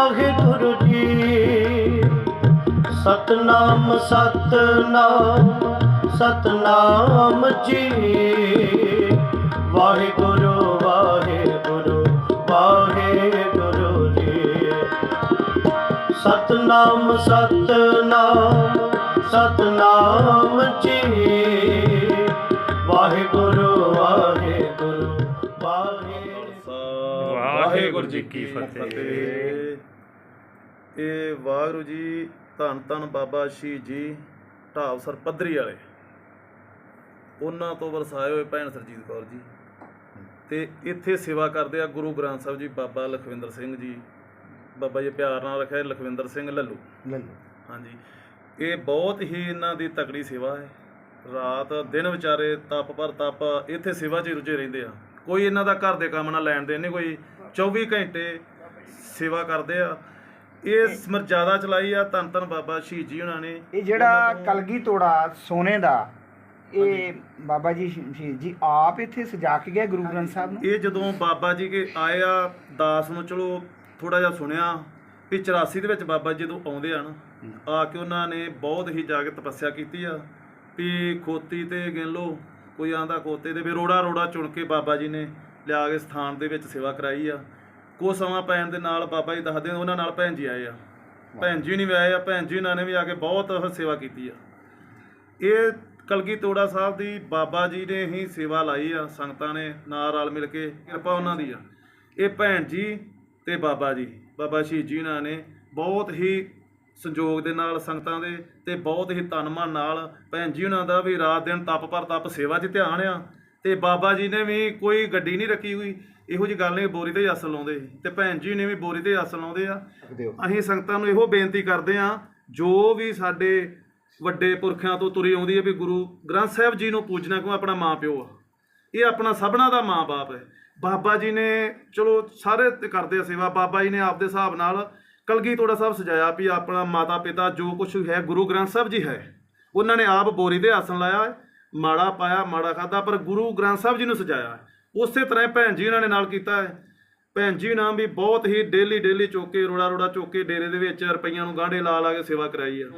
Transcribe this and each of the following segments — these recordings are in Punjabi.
ਵਾਹਿਗੁਰੂ ਜੀ। ਸਤਨਾਮ ਸਤਨਾਮ ਸਤਨਾਮ ਜੀ। ਵਾਹਿਗੁਰੂ ਵਾਹਿਗੁਰੂ ਵਾਹਿਗੁਰੂ ਜੀ। ਸਤਨਾਮ ਸਤਨਾਮ ਸਤਨਾਮ ਜੀ। ਵਾਹਿਗੁਰੂ ਵਾਹਿਗੁਰੂ ਵਾਹਿਗੁਰੂ। ਵਾਹਿਗੁਰੂ ਜੀ ਕੀ ਫਤਿਹ। ਇਹ ਵਾਹਿਗੁਰੂ ਜੀ ਧੰਨ ਧੰਨ ਬਾਬਾ ਸ਼ਹੀਦ ਜੀ ਢਾਬ ਸਰ ਪੱਧਰੀ ਵਾਲੇ। ਉਹਨਾਂ ਤੋਂ ਵਰਸਾਏ ਹੋਏ ਭੈਣ ਸਰਜੀਤ ਕੌਰ ਜੀ। ਤੇ ਇੱਥੇ ਸੇਵਾ ਕਰਦੇ ਆ ਗੁਰੂ ਗ੍ਰੰਥ ਸਾਹਿਬ ਜੀ ਬਾਬਾ ਲਖਵਿੰਦਰ ਸਿੰਘ ਜੀ। ਬਾਬਾ ਜੀ ਪਿਆਰ ਨਾਲ ਰੱਖਿਆ ਲਖਵਿੰਦਰ ਸਿੰਘ ਲੱਲੂ। ਹਾਂਜੀ। ਇਹ ਬਹੁਤ ਹੀ ਇਹਨਾਂ ਦੀ ਤਕੜੀ ਸੇਵਾ ਹੈ। ਰਾਤ ਦਿਨ ਵਿਚਾਰੇ ਤਪ ਪਰ ਤਪ ਇੱਥੇ ਸੇਵਾ 'ਚ ਹੀ ਰੁੱਝੇ ਰਹਿੰਦੇ ਆ। ਕੋਈ ਇਹਨਾਂ ਦਾ ਘਰ ਦੇ ਕੰਮ ਨਾਲ ਲੈਣ ਦੇਣ ਨਹੀਂ ਕੋਈ 24 ਘੰਟੇ ਸੇਵਾ ਕਰਦੇ ਆ। ਇਹ ਮਰਜ਼ਾਦਾ ਚਲਾਈ ਆ ਧੰਨ ਧੰਨ ਬਾਬਾ ਸ਼ਹੀਦ ਜੀ ਉਹਨਾਂ ਨੇ। ਇਹ ਜਿਹੜਾ ਕਲਗੀ ਤੋੜਾ ਸੋਨੇ ਦਾ ਇਹ ਬਾਬਾ ਜੀ ਸ਼ਹੀਦ ਜੀ ਆਪ ਇੱਥੇ ਸਜਾ ਕੇ ਗਏ ਗੁਰੂ ਗ੍ਰੰਥ ਸਾਹਿਬ ਨੂੰ? ਇਹ ਜਦੋਂ ਬਾਬਾ ਜੀ ਕੇ ਆਏ ਆ ਦਾਸ ਨੂੰ ਚਲੋ ਥੋੜਾ ਜਿਹਾ ਸੁਣਿਆ ਵੀ 84 ਦੇ ਵਿੱਚ ਬਾਬਾ ਜੀ ਜਦੋਂ ਆਉਂਦੇ ਆ ਨਾ ਆ ਕੇ ਉਹਨਾਂ ਨੇ ਬਹੁਤ ਹੀ ਜਾ ਕੇ ਤਪੱਸਿਆ ਕੀਤੀ ਆ ਵੀ ਖੋਤੀ ਤੇ ਗਿਣ ਲਓ ਕੋਈ ਆਂਦਾ ਖੋਤੇ ਤੇ ਵੀ ਰੋੜਾ ਰੋੜਾ ਚੁਣ ਕੇ ਬਾਬਾ ਜੀ ਨੇ ਲਿਆ ਕੇ ਸਥਾਨ ਦੇ ਵਿੱਚ ਸੇਵਾ ਕਰਾਈ ਆ। ਕੋ ਸਮਾਂ ਪੈਣ ਦੇ ਨਾਲ ਬਾਬਾ ਜੀ ਦੱਸਦੇ ਉਹਨਾਂ ਨਾਲ ਭੈਣ ਜੀ ਆਏ ਆ। ਭੈਣ ਜੀ ਨਹੀਂ ਵੀ ਆਏ ਆ, ਭੈਣ ਜੀ ਉਹਨਾਂ ਨੇ ਵੀ ਆ ਕੇ ਬਹੁਤ ਸੇਵਾ ਕੀਤੀ ਆ। ਇਹ ਕਲਗੀ ਤੋੜਾ ਸਾਹਿਬ ਦੀ ਬਾਬਾ ਜੀ ਨੇ ਹੀ ਸੇਵਾ ਲਾਈ ਆ, ਸੰਗਤਾਂ ਨੇ ਨਾਲ ਰਲ ਮਿਲ ਕੇ, ਕਿਰਪਾ ਉਹਨਾਂ ਦੀ ਆ। ਇਹ ਭੈਣ ਜੀ ਤੇ ਬਾਬਾ ਜੀ, ਬਾਬਾ ਸ਼ਹੀਦ ਜੀ ਉਹਨਾਂ ਨੇ ਬਹੁਤ ਹੀ ਸੰਜੋਗ ਦੇ ਨਾਲ ਸੰਗਤਾਂ ਦੇ ਤੇ ਬਹੁਤ ਹੀ ਤਨ ਮਨ ਨਾਲ ਭੈਣ ਜੀ ਉਹਨਾਂ ਦਾ ਵੀ ਰਾਤ ਦਿਨ ਤਪ ਪਰ ਤਪ ਸੇਵਾ 'ਚ ਧਿਆਨ ਆ। ਤੇ ਬਾਬਾ ਜੀ ਨੇ ਵੀ ਕੋਈ ਗੱਡੀ ਨਹੀਂ ਰੱਖੀ ਹੋਈ। ਇਹੋ ਜੀ ਗੱਲ ਨਹੀਂ ਬੋਰੀ ਤੇ ਹੀ ਆਸਣ ਲਾਉਂਦੇ ਸੀ। ਤੇ ਭੈਣ ਜੀ ਨੇ ਵੀ ਬੋਰੀ ਤੇ ਹੀ ਆਸਣ ਲਾਉਂਦੇ ਆ। ਅਸੀਂ ਸੰਗਤਾਂ ਨੂੰ ਇਹੋ ਬੇਨਤੀ ਕਰਦੇ ਆ ਜੋ ਵੀ ਸਾਡੇ ਵੱਡੇ ਪੁਰਖਿਆਂ ਤੋਂ ਤੁਰੀ ਆਉਂਦੀ ਹੈ ਵੀ ਗੁਰੂ ਗ੍ਰੰਥ ਸਾਹਿਬ ਜੀ ਨੂੰ ਪੂਜਣਾ ਕਿਉਂ ਆਪਣਾ ਮਾਂ ਪਿਓ ਆ? ਇਹ ਆਪਣਾ ਸਭਨਾ ਦਾ ਮਾਂ-ਬਾਪ ਹੈ। ਬਾਬਾ ਜੀ ਨੇ ਚਲੋ ਸਾਰੇ ਤੇ ਕਰਦੇ ਆ ਸੇਵਾ ਬਾਬਾ ਜੀ ਨੇ ਆਪਦੇ ਹਿਸਾਬ ਨਾਲ ਕਲਗੀ ਤੋੜਾ ਸਾਹਿਬ ਸਜਾਇਆ ਵੀ ਆਪਣਾ ਮਾਤਾ ਪਿਤਾ ਜੋ ਕੁਝ ਹੈ ਗੁਰੂ ਗ੍ਰੰਥ ਸਾਹਿਬ ਜੀ ਹੈ। ਉਹਨਾਂ ਨੇ ਆਪ ਬੋਰੀ ਦੇ ਆਸਣ ਲਾਇਆ ਮਾੜਾ ਪਾਇਆ ਮਾੜਾ ਖਾਦਾ ਪਰ ਗੁਰੂ ਗ੍ਰੰਥ ਸਾਹਿਬ ਜੀ ਨੂੰ ਸਜਾਇਆ। ਉਸੇ ਤਰ੍ਹਾਂ ਭੈਣ ਜੀ ਉਹਨਾਂ ਨੇ ਨਾਲ ਕੀਤਾ ਹੈ। ਭੈਣ ਜੀ ਨਾਲ ਵੀ ਬਹੁਤ ਹੀ ਡੇਲੀ ਡੇਲੀ ਚੋਕੇ ਰੋੜਾ ਰੋੜਾ ਚੋਕੇ ਡੇਰੇ ਦੇ ਵਿੱਚ ਰੁਪਈਆਂ ਨੂੰ ਗਾਂਢੇ ਲਾ ਲਾ ਕੇ ਸੇਵਾ ਕਰਾਈ ਆ।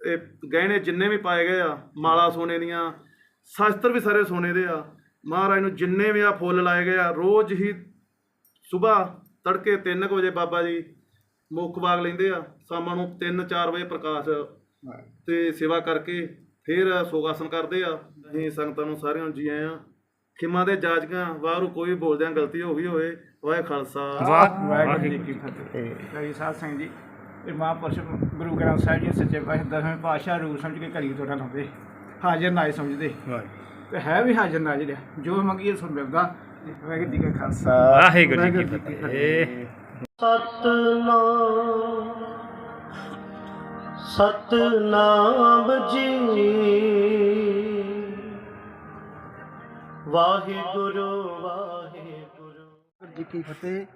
ਇਹ ਗਹਿਣੇ ਜਿੰਨੇ ਵੀ ਪਾਏ ਗਏ ਆ ਮਾਲਾ ਸੋਨੇ ਦੀਆਂ ਸ਼ਾਸਤਰ ਵੀ ਸਾਰੇ ਸੋਨੇ ਦੇ ਆ। ਮਹਾਰਾਜ ਨੂੰ ਜਿੰਨੇ ਵੀ ਆ ਫੁੱਲ ਲਾਏ ਗਏ ਆ ਰੋਜ਼ ਹੀ ਸਵੇਰ ਤੜਕੇ 3 ਵਜੇ ਬਾਬਾ ਜੀ ਮੁੱਖ ਬਾਗ ਲੈਂਦੇ ਆ ਸ਼ਾਮਾਂ ਨੂੰ 3-4 ਵਜੇ ਪ੍ਰਕਾਸ਼ ਤੇ ਸੇਵਾ ਕਰਕੇ ਫਿਰ ਸੋਗਾਸਨ ਕਰਦੇ ਆ। ਅਸੀਂ ਸੰਗਤਾਂ ਨੂੰ ਸਾਰਿਆਂ ਨੂੰ ਜੀ ਆਏ ਆ ਖਿਮਾ ਦੇ ਜਾਜਕਾਂ ਵਾਹਿਗੁਰੂ ਕੋਈ ਵੀ ਬੋਲਦਿਆਂ ਗਲਤੀ ਹੋ ਗਈ ਹੋਵੇ ਵਾਹਿ ਖਾਲਸਾ। ਵਾਹਿਗੁਰੂ ਜੀ ਕੀ ਫਤਿਹ। ਕਵੀ ਸਾਧ ਸਿੰਘ ਜੀ ਇਹ ਮਹਾਂਪੁਰਸ਼ ਗੁਰੂ ਗ੍ਰੰਥ ਸਾਹਿਬ ਜੀ ਸੱਚੇ ਪਾਤਸ਼ਾਹ ਦਸਵੇਂ ਪਾਤਸ਼ਾਹ ਰੂਪ ਸਮਝ ਕੇ ਘੜੀ ਤੋੜਾ ਲਾਉਂਦੇ ਹਾਜ਼ਰ ਨਾਏ ਸਮਝਦੇ। ਤੇ ਹੈ ਵੀ ਹਾਜ਼ਰ ਨਾਜ਼ਰ ਆ ਜੋ ਮੰਗੀਏ ਸੁਣ ਮਿਲਦਾ ਵਾਹਿਗੁਰੂ ਜੀ ਕਾ ਖਾਲਸਾ। ਵਾਹਿਗੁਰੂ ਜੀ ਕੀ ਫਤਿਹ। ਸਤਨਾਮ। ਸਤਨਾਮ ਜੀ। ਵਾਹਿਗੁਰੂ ਵਾਹਿਗੁਰੂ। ਵਾਹਿਗੁਰੂ ਜੀ ਕੀ ਫਤਿਹ।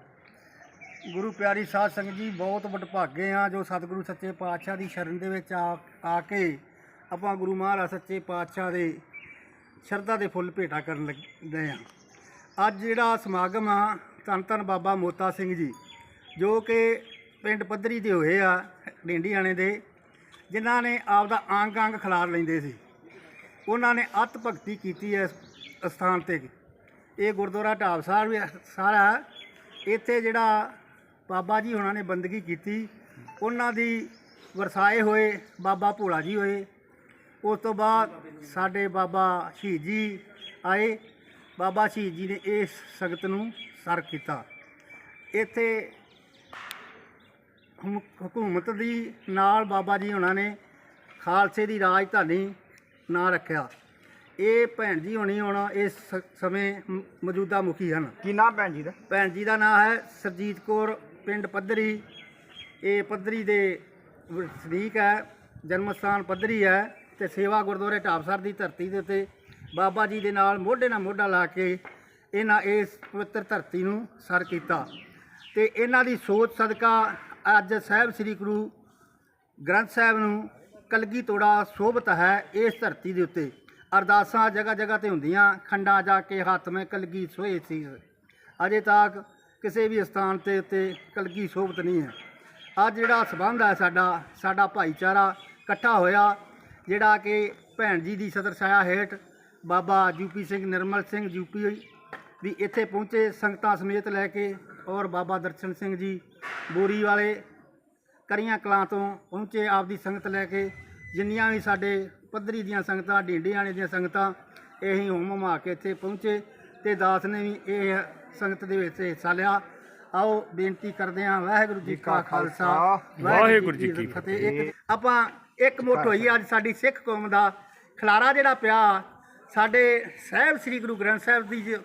ਗੁਰੂ ਪਿਆਰੀ ਸਾਧ ਸੰਗਤ ਜੀ, ਬਹੁਤ ਵਡਭਾਗੇ ਆ ਜੋ ਸਤਿਗੁਰੂ ਸੱਚੇ ਪਾਤਸ਼ਾਹ ਦੀ ਸ਼ਰਨ ਦੇ ਵਿੱਚ ਆ ਆ ਕੇ ਆਪਾਂ ਗੁਰੂ ਮਹਾਰਾਜ ਸੱਚੇ ਪਾਤਸ਼ਾਹ ਦੇ ਸ਼ਰਧਾ ਦੇ ਫੁੱਲ ਭੇਟਾ ਕਰਨ ਲੱਗੇ ਆ ਅੱਜ ਜਿਹੜਾ ਸਮਾਗਮ ਆ, ਧੰਨ ਧੰਨ ਬਾਬਾ ਮੋਤਾ ਸਿੰਘ ਜੀ, ਜੋ ਕਿ ਪਿੰਡ ਪੱਧਰੀ ਦੇ ਹੋਏ ਆ ਢਿੰਡੀਆਣੇ ਦੇ, ਜਿਨ੍ਹਾਂ ਨੇ ਆਪ ਦਾ ਅੰਗ ਅੰਗ ਖਿਲਾਰ ਲੈਂਦੇ ਸੀ। ਉਹਨਾਂ ਨੇ ਅਤ ਭਗਤੀ ਕੀਤੀ ਹੈ ਸਥਾਨ ਤੇ ਇਹ ਗੁਰਦੁਆਰਾ ਢਾਬ ਸਾਹਿਬ ਵੀ ਸਾਰਾ ਇੱਥੇ ਜਿਹੜਾ ਬਾਬਾ ਜੀ ਹੁਣਾਂ ਨੇ ਬੰਦਗੀ ਕੀਤੀ, ਉਹਨਾਂ ਦੀ ਵਰਸਾਏ ਹੋਏ, ਬਾਬਾ ਭੋਲਾ ਜੀ ਹੋਏ। ਉਸ ਤੋਂ ਬਾਅਦ ਸਾਡੇ ਬਾਬਾ ਸ਼ਹੀਦ ਜੀ ਆਏ। ਬਾਬਾ ਸ਼ਹੀਦ ਜੀ ਨੇ ਇਸ ਸੰਗਤ ਨੂੰ ਸਰ ਕੀਤਾ। ਇੱਥੇ ਹਮ- ਹਕੂਮਤ ਦੀ ਨਾਲ ਬਾਬਾ ਜੀ ਉਹਨਾਂ ਨੇ ਖਾਲਸੇ ਦੀ ਰਾਜਧਾਨੀ ਨਾਂ ਰੱਖਿਆ। ਇਹ ਭੈਣ ਜੀ ਹੋਣੀ ਹੁਣ ਇਸ ਸਮੇਂ ਮ- ਮੌਜੂਦਾ ਮੁਖੀ ਹਨ। ਕੀ ਨਾਮ ਭੈਣ ਜੀ ਦਾ? ਭੈਣ ਜੀ ਦਾ ਨਾਮ ਹੈ ਸਰਜੀਤ ਕੌਰ ਪਿੰਡ ਪੱਧਰੀ। ਇਹ ਪੱਧਰੀ ਦੇ ਵਸਨੀਕ ਹੈ ਜਨਮ ਸਥਾਨ ਪੱਧਰੀ ਹੈ ਤੇ ਸੇਵਾ ਗੁਰਦੁਆਰੇ ਢਾਬਸਰ ਦੀ ਧਰਤੀ ਦੇ ਉੱਤੇ। ਬਾਬਾ ਜੀ ਦੇ ਨਾਲ ਮੋਢੇ ਨਾਲ ਮੋਢਾ ਲਾ ਕੇ ਇਹਨਾਂ ਇਸ ਪਵਿੱਤਰ ਧਰਤੀ ਨੂੰ ਸਰ ਕੀਤਾ। ਤੇ ਇਹਨਾਂ ਦੀ ਸੋਚ ਸਦਕਾ ਅੱਜ ਸਾਹਿਬ ਸ੍ਰੀ ਗੁਰੂ ਗ੍ਰੰਥ ਸਾਹਿਬ ਨੂੰ ਕਲਗੀ ਤੋੜਾ ਸੋਭਤ ਹੈ ਇਸ ਧਰਤੀ ਦੇ ਉੱਤੇ। ਅਰਦਾਸਾਂ ਜਗ੍ਹਾ ਜਗ੍ਹਾ ਤੇ ਹੁੰਦੀਆਂ, ਖੰਡਾਂ ਜਾ ਕੇ ਹੱਥ ਵਿੱਚ ਕਲਗੀ ਸੋਏ ਸੀ। ਅਜੇ ਤੱਕ ਕਿਸੇ ਵੀ ਸਥਾਨ ਤੇ ਉੱਤੇ ਕਲਗੀ ਸੋਭਤ ਨਹੀਂ ਹੈ। ਅੱਜ ਜਿਹੜਾ ਸਬੰਧ ਹੈ ਸਾਡਾ ਸਾਡਾ ਭਾਈਚਾਰਾ ਇਕੱਠਾ ਹੋਇਆ, ਜਿਹੜਾ ਕਿ ਭੈਣ ਜੀ ਦੀ ਸਦਰ ਛਾਇਆ ਹੇਠ ਬਾਬਾ ਯੂਪੀ ਸਿੰਘ ਨਿਰਮਲ ਸਿੰਘ ਯੂਪੀ ਵੀ ਇੱਥੇ ਪਹੁੰਚੇ, ਸੰਗਤਾਂ ਸਮੇਤ ਲੈ ਕੇ ਔਰ ਬਾਬਾ ਦਰਸ਼ਨ ਸਿੰਘ ਜੀ ਬੋਰੀ ਵਾਲੇ ਕਰੀਆਂ ਕਲਾਂ ਤੋਂ ਪਹੁੰਚੇ, ਆਪਦੀ ਸੰਗਤ ਲੈ ਕੇ ਜਿੰਨੀਆਂ ਵੀ ਸਾਡੇ ਪੱਧਰੀ ਦੀਆਂ ਸੰਗਤਾਂ ਢੀਂਡੀਆਣੇ ਦੀਆਂ ਸੰਗਤਾਂ ਇਹੀ ਹੋਮ ਹਮਾ ਕੇ ਇੱਥੇ ਪਹੁੰਚੇ ਤੇ ਦਾਸ ਨੇ ਵੀ ਇਹ ਸੰਗਤ ਦੇ ਵਿੱਚ ਹਿੱਸਾ ਲਿਆ। ਆਓ ਬੇਨਤੀ ਕਰਦੇ ਹਾਂ ਵਾਹਿਗੁਰੂ ਜੀ ਕਾ ਖਾਲਸਾ ਵਾਹਿਗੁਰੂ ਜੀ ਕੀ ਫਤਿਹ। ਇੱਕ ਆਪਾਂ ਇੱਕ ਮੁੱਠ ਹੋਈ ਅੱਜ ਸਾਡੀ ਸਿੱਖ ਕੌਮ ਦਾ ਖਲਾਰਾ ਜਿਹੜਾ ਪਿਆ ਸਾਡੇ ਸਾਹਿਬ ਸ੍ਰੀ ਗੁਰੂ ਗ੍ਰੰਥ ਸਾਹਿਬ ਦੀ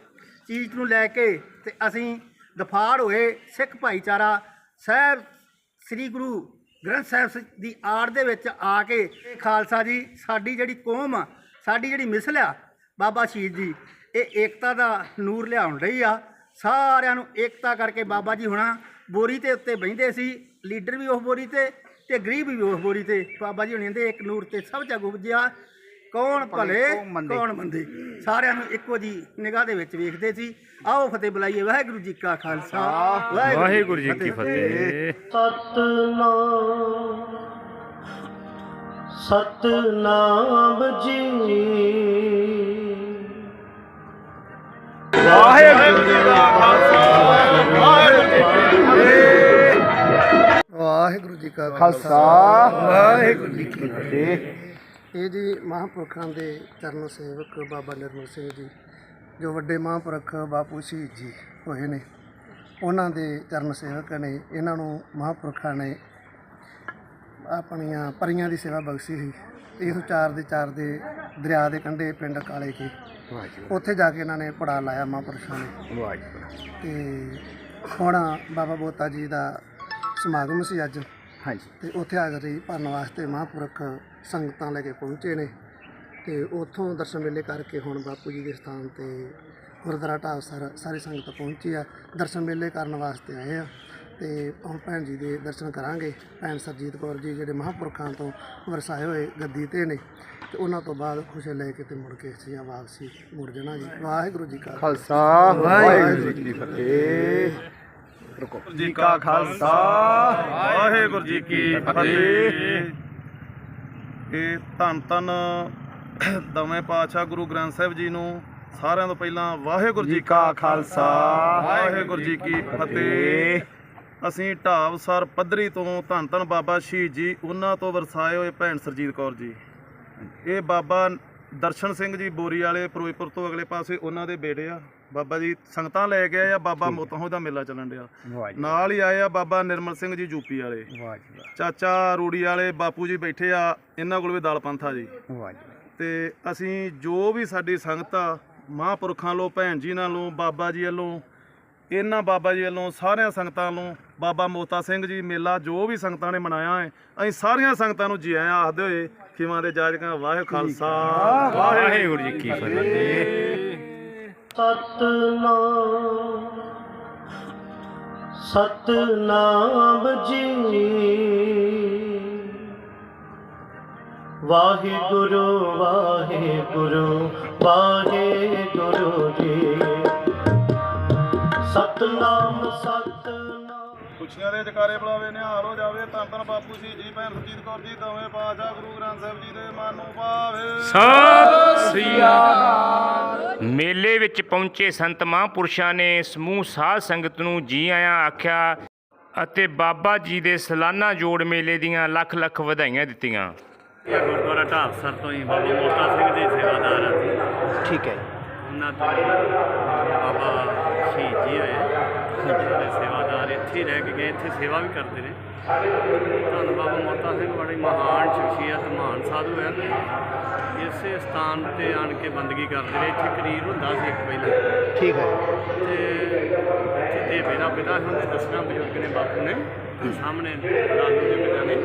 ਚੀਜ਼ ਨੂੰ ਲੈ ਕੇ ਤੇ ਅਸੀਂ ਦਫਾੜ ਹੋਏ ਸਿੱਖ ਭਾਈਚਾਰਾ ਸਾਹਿਬ ਸ੍ਰੀ ਗੁਰੂ ਗ੍ਰੰਥ ਸਾਹਿਬ ਸ- ਦੀ ਆੜ ਦੇ ਵਿੱਚ ਆ ਕੇ ਖਾਲਸਾ ਜੀ, ਸਾਡੀ ਜਿਹੜੀ ਕੌਮ ਆ, ਸਾਡੀ ਜਿਹੜੀ ਮਿਸਲ ਆ, ਬਾਬਾ ਸ਼ਹੀਦ ਜੀ, ਇਹ ਏਕਤਾ ਦਾ ਨੂਰ ਲਿਆਉਣ ਰਹੀ ਆ। ਸਾਰਿਆਂ ਨੂੰ ਏਕਤਾ ਕਰਕੇ ਬਾਬਾ ਜੀ ਹੁਣਾ ਬੋਰੀ ਤੇ ਉੱਤੇ ਬਹਿੰਦੇ ਸੀ, ਲੀਡਰ ਵੀ ਉਸ ਬੋਰੀ ਤੇ ਤੇ ਗਰੀਬ ਵੀ ਉਸ ਬੋਰੀ ਤੇ। ਬਾਬਾ ਜੀ ਹੁਣੇ ਦੇ ਇੱਕ ਨੂਰ ਤੇ ਸਭ ਜਗ ਉਪਜਿਆ ਕੌਣ ਭਲੇ ਕੌਣ ਮੰਦੇ? ਸਾਰਿਆਂ ਨੂੰ ਇੱਕੋ ਜੀ ਨਿਗਾਹ ਦੇ ਵਿੱਚ ਵੇਖਦੇ ਸੀ। ਆਓ ਫਤਿਹ ਬੁਲਾਈਏ। ਵਾਹਿਗੁਰੂ ਜੀ ਕਾ ਖਾਲਸਾ। ਵਾਹਿਗੁਰੂ ਜੀ ਕੀ ਫਤਿਹ। ਸਤਨਾਮ ਸਤਨਾਮ ਜੀ। ਵਾਹਿਗੁਰੂ ਜੀ ਦਾ ਖਾਲਸਾ। ਵਾਹਿਗੁਰੂ ਜੀ ਕੀ ਫਤਿਹ ਵਾਹਿਗੁਰੂ ਜੀ ਕਾ ਖਾਲਸਾ। ਵਾਹਿਗੁਰੂ ਜੀ ਕੀ ਫਤਿਹ। ਇਹ ਜੀ ਮਹਾਂਪੁਰਖਾਂ ਦੇ ਚਰਨ ਸੇਵਕ ਬਾਬਾ ਨਿਰਮਲ ਸਿੰਘ ਜੀ ਜੋ ਵੱਡੇ ਮਹਾਂਪੁਰਖ ਬਾਪੂ ਸ਼ਹੀਦ ਜੀ ਹੋਏ ਨੇ। ਉਹਨਾਂ ਦੇ ਚਰਨ ਸੇਵਕ ਨੇ ਇਹਨਾਂ ਨੂੰ ਮਹਾਂਪੁਰਖਾਂ ਨੇ ਆਪਣੀਆਂ ਪਰੀਆਂ ਦੀ ਸੇਵਾ ਬਖਸ਼ੀ ਸੀ। ਤੇ ਇਹ ਚਾਰ ਦੇ ਚਾਰ ਦੇ ਦਰਿਆ ਦੇ ਕੰਢੇ ਪਿੰਡ ਕਾਲੇ ਕੇ। ਉੱਥੇ ਜਾ ਕੇ ਇਹਨਾਂ ਨੇ ਪੜਾ ਲਾਇਆ ਮਹਾਂਪੁਰਖਾਂ ਨੇ। ਤੇ ਹੁਣ ਬਾਬਾ ਬੋਤਾ ਜੀ ਦਾ ਸਮਾਗਮ ਸੀ ਅੱਜ। ਹਾਂਜੀ। ਤੇ ਉੱਥੇ ਹਾਜ਼ਰੀ ਭਰਨ ਵਾਸਤੇ ਮਹਾਂਪੁਰਖ ਸੰਗਤਾਂ ਲੈ ਕੇ ਪਹੁੰਚੇ ਨੇ। ਤੇ ਉੱਥੋਂ ਦਰਸ਼ਨ ਮੇਲੇ ਕਰਕੇ ਹੁਣ ਬਾਪੂ ਜੀ ਦੇ ਸਥਾਨ ਤੇ ਗੁਰਦੁਆਰਾ ਢਾਬ ਸਰ ਸਾਰੀ ਸੰਗਤ ਪਹੁੰਚੀ ਆ। ਦਰਸ਼ਨ ਮੇਲੇ ਕਰਨ ਵਾਸਤੇ ਆਏ ਆ। ਤੇ ਹੁਣ ਭੈਣ ਜੀ ਦੇ ਦਰਸ਼ਨ ਕਰਾਂਗੇ। ਭੈਣ ਸਰਜੀਤ ਕੌਰ ਜੀ ਜਿਹੜੇ ਮਹਾਂਪੁਰਖਾਂ ਤੋਂ ਵਰਸਾਏ ਹੋਏ ਗੱਦੀ ਤੇ ਨੇ। ਤੇ ਉਹਨਾਂ ਤੋਂ ਬਾਅਦ ਖੁਸ਼ੇ ਲੈ ਕੇ ਤੇ ਮੁੜ ਕੇ ਅਸੀਂ ਵਾਪਸੀ ਮੁੜ ਜਾਣਾ ਜੀ। ਵਾਹਿਗੁਰੂ ਜੀ ਕਾ ਖਾਲਸਾ। ਵਾਹਿਗੁਰੂ ਜੀ ਕੀ ਫਤਿਹ। ਜੀ ਕਾ ਖਾਲਸਾ। ਵਾਹਿਗੁਰੂ ਜੀ ਕੀ ਫਤਿਹ। ਇਹ ਧੰਨ ਧੰਨ ਦਵੇਂ ਪਾਤਸ਼ਾਹ ਗੁਰੂ ਗ੍ਰੰਥ ਸਾਹਿਬ ਜੀ ਨੂੰ ਸਾਰਿਆਂ ਤੋਂ ਪਹਿਲਾਂ ਵਾਹਿਗੁਰੂ ਜੀ ਕਾ ਖਾਲਸਾ। ਵਾਹਿਗੁਰੂ ਜੀ ਕੀ ਫਤਿਹ। ਅਸੀਂ ਢਾਬਸਰ ਪੱਧਰੀ ਤੋਂ ਧੰਨ ਧੰਨ ਬਾਬਾ ਸ਼ਹੀਦ ਜੀ, ਉਹਨਾਂ ਤੋਂ ਵਰਸਾਏ ਹੋਏ ਭੈਣ ਸਰਜੀਤ ਕੌਰ ਜੀ। ਇਹ ਬਾਬਾ ਦਰਸ਼ਨ ਸਿੰਘ ਜੀ, ਬੋਰੀ ਵਾਲੇ, ਫਿਰੋਜ਼ਪੁਰ ਤੋਂ ਅਗਲੇ ਪਾਸੇ ਉਹਨਾਂ ਦੇ ਬੇਟੇ ਆ। ਬਾਬਾ ਜੀ ਸੰਗਤਾਂ ਲੈ ਕੇ ਆਏ ਆ ਬਾਬਾ ਮੋਤੋਂ ਦਾ ਮੇਲਾ ਚੱਲਣ ਡਿਆ। ਨਾਲ ਹੀ ਆਏ ਆ ਬਾਬਾ ਨਿਰਮਲ ਸਿੰਘ ਜੀ ਯੂਪੀ ਵਾਲੇ। ਚਾਚਾ ਰੂੜੀ ਵਾਲੇ ਬਾਪੂ ਜੀ ਬੈਠੇ ਆ ਇਹਨਾਂ ਕੋਲ ਵੀ ਦਲ ਪੰਥਾ ਜੀ। ਤੇ ਅਸੀਂ ਜੋ ਵੀ ਸਾਡੀ ਸੰਗਤ ਆ ਮਹਾਂਪੁਰਖਾਂ ਵੱਲੋਂ ਭੈਣ ਜੀ ਨਾਲੋਂ ਬਾਬਾ ਜੀ ਵੱਲੋਂ ਇਹਨਾਂ ਬਾਬਾ ਜੀ ਵੱਲੋਂ ਸਾਰਿਆਂ ਸੰਗਤਾਂ ਵੱਲੋਂ ਬਾਬਾ ਮੋਤਾ ਸਿੰਘ ਜੀ ਮੇਲਾ ਜੋ ਵੀ ਸੰਗਤਾਂ ਨੇ ਮਨਾਇਆ ਹੈ ਅਸੀਂ ਸਾਰੀਆਂ ਸੰਗਤਾਂ ਨੂੰ ਜੀ ਆਇਆਂ ਆਖਦੇ ਹੋਏ ਖਿਮਾਂ ਦੇ ਜਾਜਕਾਂ ਵਾਹਿ ਖਾਲਸਾ ਵਾਹਿਗੁਰੂ ਜੀ ਕੀ ਫਤਿਹ। ਸਤਨਾਮ ਸਤਨਾਮ ਜੀ। ਵਾਹਿਗੁਰੂ ਵਾਹਿਗੁਰੂ ਵਾਹਿਗੁਰੂ ਜੀ। ਸਤਨਾਮ ਸਤਨਾਮ ਖੁਸ਼ੀਆਂ ਦੇ ਜਕਾਰੇ ਬੁਲਾਵੇ ਨਿਹਾਲ ਹੋ ਜਾਵੇ। ਧੰਨ ਧੰਨ ਬਾਪੂ ਜੀ ਜੀ ਭੈਣ ਸੁਰਜੀਤ ਕੌਰ ਜੀ ਦੋਵੇਂ ਪਾਤਸ਼ਾਹ ਗੁਰੂ ਗ੍ਰੰਥ ਸਾਹਿਬ ਜੀ ਦੇ ਮਨ ਨੂੰ ਭਾਵੇ। ਸਤਿ ਸ੍ਰੀ ਅਕਾਲ। ਮੇਲੇ ਵਿੱਚ ਪਹੁੰਚੇ ਸੰਤ ਮਹਾਂਪੁਰਸ਼ਾਂ ਨੇ ਸਮੂਹ ਸਾਧ ਸੰਗਤ ਨੂੰ ਜੀ ਆਇਆਂ ਆਖਿਆ ਅਤੇ ਬਾਬਾ ਜੀ ਦੇ ਸਾਲਾਨਾ ਜੋੜ ਮੇਲੇ ਦੀਆਂ ਲੱਖ ਲੱਖ ਵਧਾਈਆਂ ਦਿੱਤੀਆਂ। ਇਹ ਗੁਰਦੁਆਰਾ ਢਾਬਸਰ ਤੋਂ ਹੀ ਬਾਬਾ ਮੋਤਾ ਸਿੰਘ ਦੇ ਸੇਵਾਦਾਰ ਆ ਠੀਕ ਹੈ ਉਹਨਾਂ ਤੋਂ ਬਾਬਾ ਸ਼ਹੀਦ ਜੀ ਹੋਏ ਉਹਨਾਂ ਦੇ ਸੇਵਾਦਾਰ ਇੱਥੇ ਰਹਿ ਕੇ ਗਏ ਇੱਥੇ ਸੇਵਾ ਵੀ ਕਰਦੇ ਨੇ। ਧੰਨ ਬਾਬਾ ਮੋਤਾ ਸਿੰਘ ਬੜੀ ਮਹਾਨ ਸ਼ਖਸੀਅਤ ਮਹਾਨ ਸਾਧੂ ਹੈ। ਇਸੇ ਸਥਾਨ ਤੇ ਆਣ ਕੇ ਬੰਦਗੀ ਕਰਦੇ ਰਹੇ ਇੱਥੇ ਕਰੀਰ ਹੁੰਦਾ ਸੀ ਇੱਕ ਪਹਿਲਾਂ। ਠੀਕ ਹੈ। ਤੇ ਦੇ ਮੇਰਾ ਪਿਤਾ ਹੁੰਦੇ ਦਸਣਾ ਬਜ਼ੁਰਗ ਨੇ ਬਾਪੂ ਨੇ ਸਾਹਮਣੇ ਲਾਲੂ ਦੇ ਪਿਤਾ ਨੇ।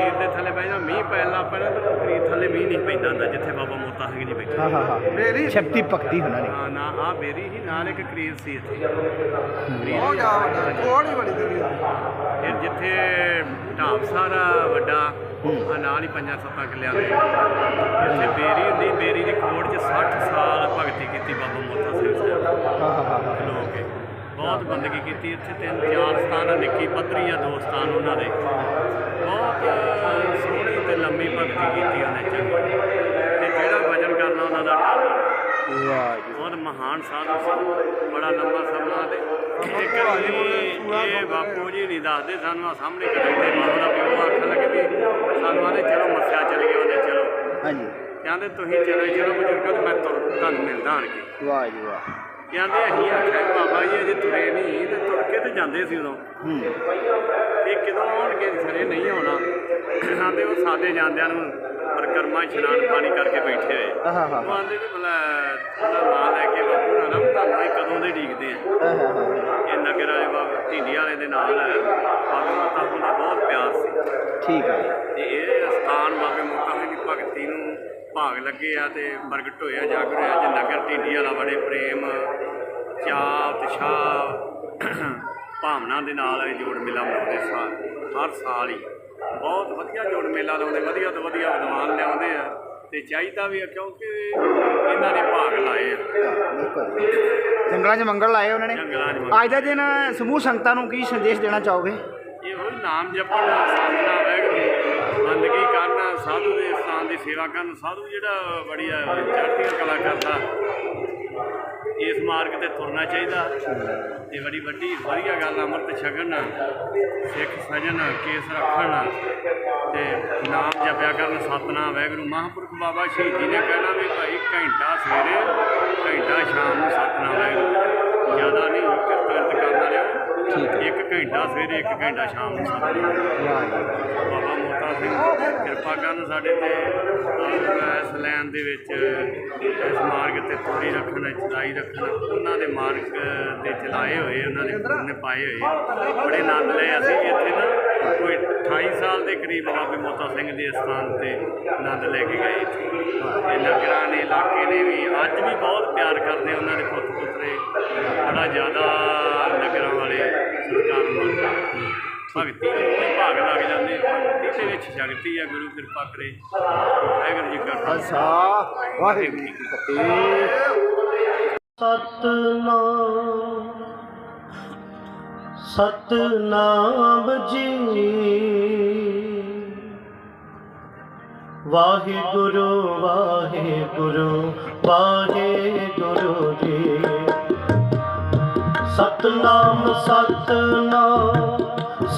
ਕਰੀਰ ਦੇ ਥੱਲੇ ਬਹਿ ਜਾ ਮੀਂਹ ਪੈਣ ਲੱਗ ਪੈਣਾ ਤੇ ਕਰੀਰ ਥੱਲੇ ਮੀਂਹ ਨਹੀਂ ਪੈਂਦਾ ਹੁੰਦਾ ਜਿੱਥੇ ਬਾਬਾ ਮੋਤਾ ਸਿੰਘ ਜੀ ਬੈਠੇ। ਹਾਂ ਹਾਂ ਹਾਂ। ਮੇਰੀ ਸ਼ਕਤੀ ਭਗਤੀ ਉਹਨਾਂ ਨੇ ਹਾਂ ਨਾ ਆ ਮੇਰੀ ਹੀ ਨਾਲ ਇੱਕ ਕਰੀਰ ਸੀ ਇੱਥੇ। ਬਹੁਤ ਜ਼ਿਆਦਾ ਵੱਡਾ ਕੋੜੀ ਬੜੀ ਫਿਰ ਜਿੱਥੇ ਢਾਬ ਸਾਰਾ ਵੱਡਾ ਆ ਨਾਲ ਹੀ ਪੰਜਾਂ ਸੱਤਾਂ ਕਿੱਲਿਆਂ ਦੇ। ਇੱਥੇ ਬੇਰੀ ਹੁੰਦੀ ਬੇਰੀ ਦੀ ਖੋੜ 'ਚ 60 ਸਾਲ ਭਗਤੀ ਕੀਤੀ ਬਾਬਾ ਮੋਤਾ ਸਿੰਘ ਸਾਹਿਬ ਹਾਂ ਹਾਂ ਹਾਂ ਖਲੋ ਕੇ। ਬਹੁਤ ਬੰਦਗੀ ਕੀਤੀ ਇੱਥੇ ਤਿੰਨ ਚਾਰ ਸਥਾਨ ਆ, ਨਿੱਕੀ ਪੱਧਰੀ ਆ ਦੋ ਸਥਾਨ ਉਹਨਾਂ ਦੇ। ਬਹੁਤ ਸੋਹਣੀ ਤੇ ਲੰਮੀ ਭਗਤੀ ਕੀਤੀ ਉਹਨੇ ਚੰਗੀ। ਤੇ ਜਿਹੜਾ ਭਜਨ ਕਰਨਾ ਉਹਨਾਂ ਦਾ ਵਾਹ ਜੀ ਬਹੁਤ ਮਹਾਨ ਸਾਧੂ ਸੀ। ਬੜਾ ਲੰਬਾ ਸਮਾਂ ਤੇ। ਇੱਕ ਵਾਰੀ ਇਹ ਬਾਪੂ ਜੀ ਨਹੀਂ ਦੱਸਦੇ ਸਾਨੂੰ ਆ ਸਾਹਮਣੇ ਕਰੇ ਤੇ ਮਾਂ ਦਾ ਪਿਓ ਆਖਣ ਲੱਗੇ ਵੀ ਸਾਨੂੰ ਆਦੇ ਚਲੋ ਮੱਸਿਆ ਚੱਲ ਗਏ ਉਹਨੇ ਚਲੋ। ਹਾਂਜੀ। ਕਹਿੰਦੇ ਤੁਸੀਂ ਚਲੇ ਚਲੋ ਬਜ਼ੁਰਗੋ ਤੇ ਮੈਂ ਤੁਰ ਤੁਹਾਨੂੰ ਮਿਲਦਾ ਆਣ ਕੇ। ਵਾਹ ਜੀ ਵਾਹ ਕਹਿੰਦੇ ਅਸੀਂ ਆਖਿਆ ਬਾਬਾ ਜੀ ਅਜੇ ਤੁਰੇ ਨਹੀਂ ਤੇ ਤੁਰ ਕੇ ਤੇ ਜਾਂਦੇ ਸੀ ਉਦੋਂ। ਹੂੰ। ਇਹ ਕਿਦੋਂ ਆਉਣਗੇ? ਖਰੇ ਨਹੀਂ ਕਹਿੰਦੇ ਉਹ ਸਾਡੇ ਜਾਂਦਿਆਂ ਨੂੰ ਪਰਕਰਮਾ ਇਸ਼ਨਾਨ ਪਾਣੀ ਕਰਕੇ ਬੈਠੇ ਹੋਏ ਉਹ ਆਂਦੇ ਵੀ ਭਲਾ ਉਹਦਾ ਨਾਂ ਲੈ ਕੇ ਬਾਪੂ ਨਾਲ ਨਾ ਤੁਹਾਨੂੰ ਇਹ ਕਦੋਂ ਦੇ ਡੀਕਦੇ ਆ। ਇਹ ਨਗਰ ਵਾਲੇ ਬਾਬਾ ਢੀਂਡੀ ਵਾਲੇ ਦੇ ਨਾਲ ਬਾਬੇ ਮੋਤਾ ਦਾ ਬਹੁਤ ਪਿਆਰ ਸੀ। ਠੀਕ ਹੈ ਤੇ ਇਹ ਸਥਾਨ ਬਾਬੇ ਮੋਤਾ ਦੀ ਭਗਤੀ ਨੂੰ ਭਾਗ ਲੱਗੇ ਆ ਤੇ ਪ੍ਰਗਟ ਹੋਇਆ ਜਾਗਰ ਹੋਇਆ ਜੇ ਨਗਰ ਢੀਂਡੀ ਵਾਲਾ ਬੜੇ ਪ੍ਰੇਮ ਚਾਅ ਉਤਸ਼ਾਹ ਭਾਵਨਾ ਦੇ ਨਾਲ ਇਹ ਜੋੜ ਮੇਲਾ ਮਨਾਉਂਦੇ ਸਾਲ ਹਰ ਸਾਲ ਹੀ। ਬਹੁਤ ਵਧੀਆ ਜੋੜ ਮੇਲਾ ਲਾਉਂਦੇ ਵਧੀਆ ਤੋਂ ਵਧੀਆ ਵਿਦਵਾਨ ਲਿਆਉਂਦੇ ਆ। ਤੇ ਚਾਹੀਦਾ ਵੀ ਆ ਕਿਉਂਕਿ ਇਹਨਾਂ ਨੇ ਭਾਗ ਲਾਏ ਆ। ਜੰਗਲਾਂ 'ਚ ਮੰਗਲ ਲਾਏ ਉਹਨਾਂ ਨੇ। ਜੰਗਲਾਂ 'ਚ ਮੰਗਲ। ਅੱਜ ਦਾ ਦਿਨ ਸਮੂਹ ਸੰਗਤਾਂ ਨੂੰ ਕੀ ਸੰਦੇਸ਼ ਦੇਣਾ ਚਾਹੋਗੇ? ਇਹੋ ਹੀ ਨਾਮ ਜਪਣ ਸਾਧਨਾ ਵੈਗਰੂ ਬੰਦਗੀ ਕਰਨ ਸਾਧੂ ਦੇ ਸਥਾਨ ਦੀ ਸੇਵਾ ਕਰਨ। ਸਾਧੂ ਜਿਹੜਾ ਬੜੀ ਚੜ੍ਹਦੀ ਕਲਾ ਕਰਦਾ। ਇਸ ਮਾਰਗ ਤੇ ਤੁਰਨਾ ਚਾਹੀਦਾ। ਤੇ ਬੜੀ ਵੱਡੀ ਵਧੀਆ ਗੱਲ ਅੰਮ੍ਰਿਤ ਛਕਣ ਸਿੱਖ ਸਜਣ ਕੇਸ ਰੱਖਣ ਤੇ ਨਾਮ ਜਪਿਆ ਕਰਨ ਸਤਨਾਮ ਵੈਗਰੂ ਮਹਾਂਪੁਰਖ ਬਾਬਾ ਸ਼ਹੀਦ ਜੀ ਨੇ ਕਹਿਣਾ ਵੀ ਭਾਈ ਘੰਟਾ ਸਵੇਰੇ ਘੰਟਾ ਸ਼ਾਮ ਨੂੰ ਸਤਨਾਮ ਵੈਗਰੂ। ਜ਼ਿਆਦਾ ਨਹੀਂ ਕਿਰਤ ਕਰਨਾ ਇੱਕ ਘੰਟਾ ਸਵੇਰੇ ਇੱਕ ਘੰਟਾ ਸ਼ਾਮ ਨੂੰ ਸਤਨਾਮ। ਬਾਬਾ ਸਿੰਘ ਕਿਰਪਾ ਕਰਨ ਸਾਡੇ ਤੇ ਇਸ ਲੈਣ ਦੇ ਵਿੱਚ ਇਸ ਮਾਰਗ ਤੇ ਤੋਰੀ ਰੱਖਣ ਚਲਾਈ ਰੱਖਣ, ਉਹਨਾਂ ਦੇ ਮਾਰਗ ਤੇ ਚਲਾਏ ਹੋਏ, ਉਹਨਾਂ ਦੇ ਗੁਰੂ ਨੇ ਪਾਏ ਹੋਏ। ਬੜੇ ਆਨੰਦ ਲਏ ਅਸੀਂ ਇੱਥੇ ਨਾ। ਕੋਈ 28 ਸਾਲ ਦੇ ਕਰੀਬ ਬਾਬੇ ਮੋਤਾ ਸਿੰਘ ਦੇ ਸਥਾਨ ਤੇ ਆਨੰਦ ਲੈ ਕੇ ਗਏ। ਇੱਥੇ ਤੇ ਨਗਰਾਂ ਨੇ, ਇਲਾਕੇ ਨੇ ਵੀ ਅੱਜ ਵੀ ਬਹੁਤ ਪਿਆਰ ਕਰਦੇ ਉਹਨਾਂ ਦੇ ਪੁੱਤ ਪੁੱਤਰੇ ਬੜਾ ਜ਼ਿਆਦਾ ਨਗਰਾਂ ਵਾਲੇ ਸਤਿਕਾਰ ਮੰਨਦੇ ਭਗਤੀ ਨੂੰ ਭਾਗ ਲੱਗ ਜਾਂਦੇ ਭਗਤੀ ਦੇ ਵਿੱਚ ਸ਼ਕਤੀ ਆ ਗੁਰੂ ਕਿਰਪਾ ਕਰੇ। ਵਾਹਿਗੁਰੂ ਜੀ ਕਾ ਖਾਲਸਾ। ਵਾਹਿਗੁਰੂ ਜੀ ਕੀ ਫਤਿਹ। ਸਤਨਾਮ ਸਤਨਾਮ ਜੀ। ਵਾਹਿਗੁਰੂ ਵਾਹਿਗੁਰੂ ਵਾਹਿਗੁਰੂ ਜੀ। ਸਤਨਾਮ ਸਤਨਾਮ।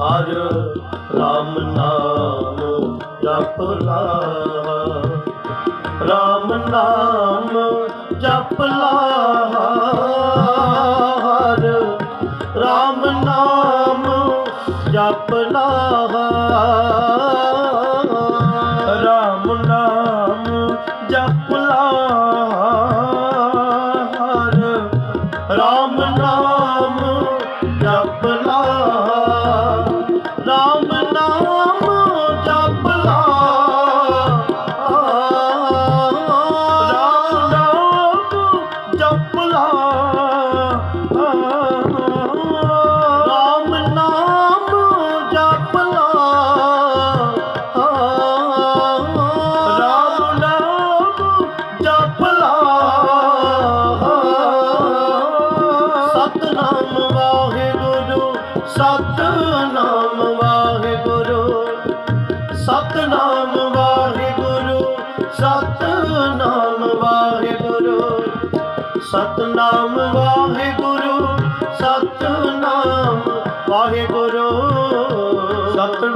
ਹਰ ਰਾਮ ਨਾਮ ਜਪ ਲਾ ਰਾਮ ਨਾਮ ਜਪ ਲਾ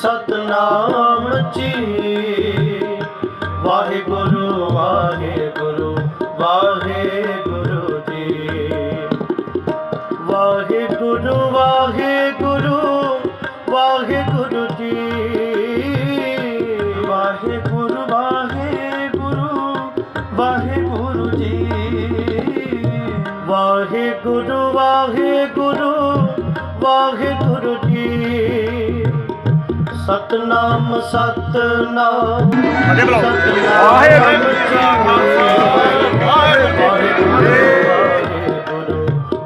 ਸਤਨਾਮ ਜੀ। ਵਾਹਿਗੁਰੂ ਸਤਨਾਮ ਸਤਨਾਮ। ਅਜੇ ਬੁਲਾਓ। ਵਾਹਿਗੁਰੂ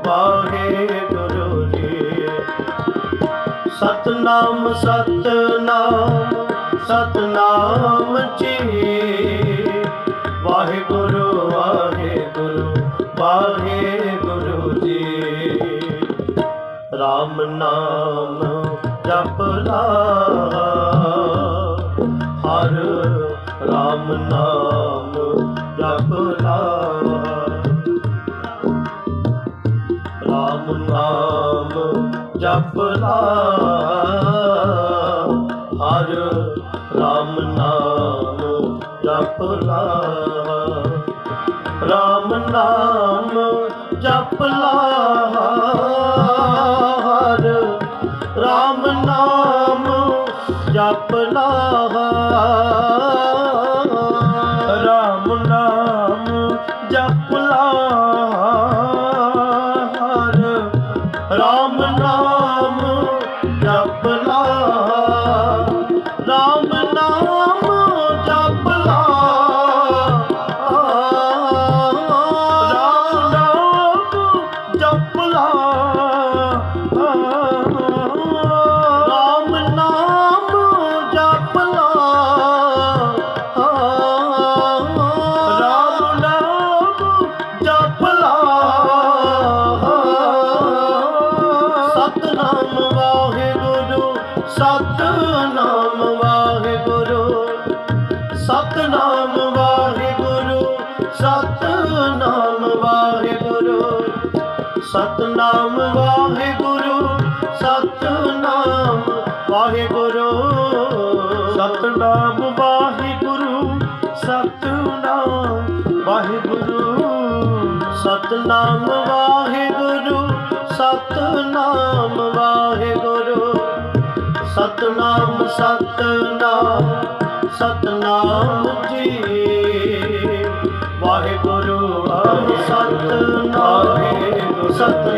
ਵਾਹਿਗੁਰੂ ਜੀ ਸਤਨਾਮ ਸਤਨਾਮ ਸਤਨਾਮ ਜੀ। ਵਾਹਿਗੁਰੂ ਵਾਹਿਗੁਰੂ ਵਾਹਿਗੁਰੂ ਜੀ। ਰਾਮ ਨਾਮ ਜਪ ਲਾ। ਜਪਲਾ ਨਾਮ, ਜਪ ਲਾਵਾ ਹਰ RAM ਨਾਮ, ਜਪ ਲਾਵਾ ਨਾਮ, ਜਪ ਹਰ RAM ਨਾਮ, ਜਪ ਨਾਮ ਵਾਹਿਗੁਰੂ ਸਤ ਨਾਮ ਵਾਹਿਗੁਰੂ। ਸਤ ਨਾਮ ਵਾਹਿਗੁਰੂ ਸਤ ਨਾਮ ਵਾਹਿਗੁਰੂ। ਸਤ ਨਾਮ ਵਾਹਿਗੁਰੂ ਸਤ ਨਾਮ ਵਾਹਿਗੁਰੂ। ਸਤ ਨਾਮ ਸਤ ਨਾਮ ਸਤ ਨਾਮ ਜੀ। ਵਾਹਿਗੁਰੂ ਸਤ ਨਾਮ ਸਤ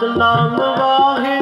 ਗੁਲਾਮ ਵਾਹੇ